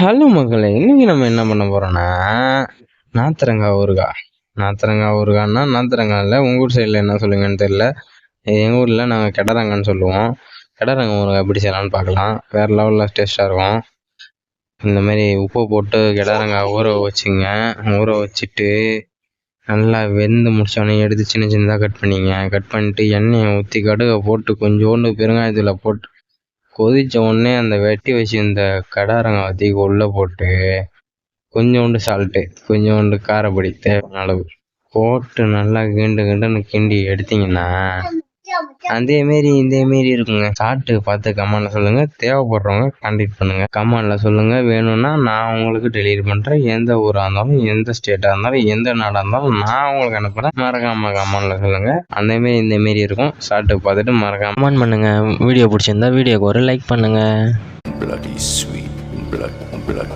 Hello மக்களே இன்னைக்கு நம்ம என்ன பண்ண போறோம்னா நாத்தரங்காய் ஊறுகாய் நாத்தரங்காய் ஊறுகாய்னா நாத்திரங்காய் இல்லை உங்கள் ஊர் சைடில் என்ன சொல்லுவீங்கன்னு தெரியல. எங்கள் ஊரில் நாங்கள் கெடரங்கன்னு சொல்லுவோம். கெடரங்க ஊறுகாய் எப்படி செய்யலாம்னு பார்க்கலாம் வேறு லெவலில் டேஸ்ட்டாக இருக்கும். இந்த மாதிரி உப்பு போட்டு கெடரங்காய் ஊற வச்சுங்க. ஊற வச்சுட்டு நல்லா வெந்து முடிச்சோடனே எடுத்து சின்ன சின்னதாக கட் பண்ணிங்க. கட் பண்ணிட்டு எண்ணெயை ஊற்றி கடுகை போட்டு கொஞ்சோண்டு பெருங்காயத்தில் போட்டு கொதிச்ச உடனே அந்த வெட்டி வச்சிருந்த கடாரங்க தூக்கி உள்ளே போட்டு கொஞ்சோண்டு சால்ட்டு கொஞ்சோண்டு காரப்பொடி தேவையான அளவு போட்டு நல்லா கிண்டு கிண்டுன்னு கிண்டி எடுத்தீங்கன்னா அதே மாரி இதே மாரி இருக்குங்க. சாப்பிட்டு பார்த்து கமெண்ட்ல சொல்லுங்க. தேவைப்படுறவங்க கான்டெக்ட் பண்ணுங்க. கமெண்ட்ல சொல்லுங்க. வேணும்னா நான் உங்களுக்கு டெலிவரி பண்றேன். எந்த ஊரா இருந்தாலும் எந்த ஸ்டேட்டா இருந்தாலும் எந்த நாடா இருந்தாலும் நான் உங்களுக்கு அனுப்புறேன். மறக்காம கமெண்ட்ல சொல்லுங்க. அந்த மாரி இந்த மாரி இருக்கும். சாப்பிட்டு பார்த்துட்டு மறக்காம கமெண்ட் பண்ணுங்க. வீடியோ பிடிச்சிருந்தா வீடியோக்கு ஒரு லைக் பண்ணுங்க. Bloody sweet. Blood blood.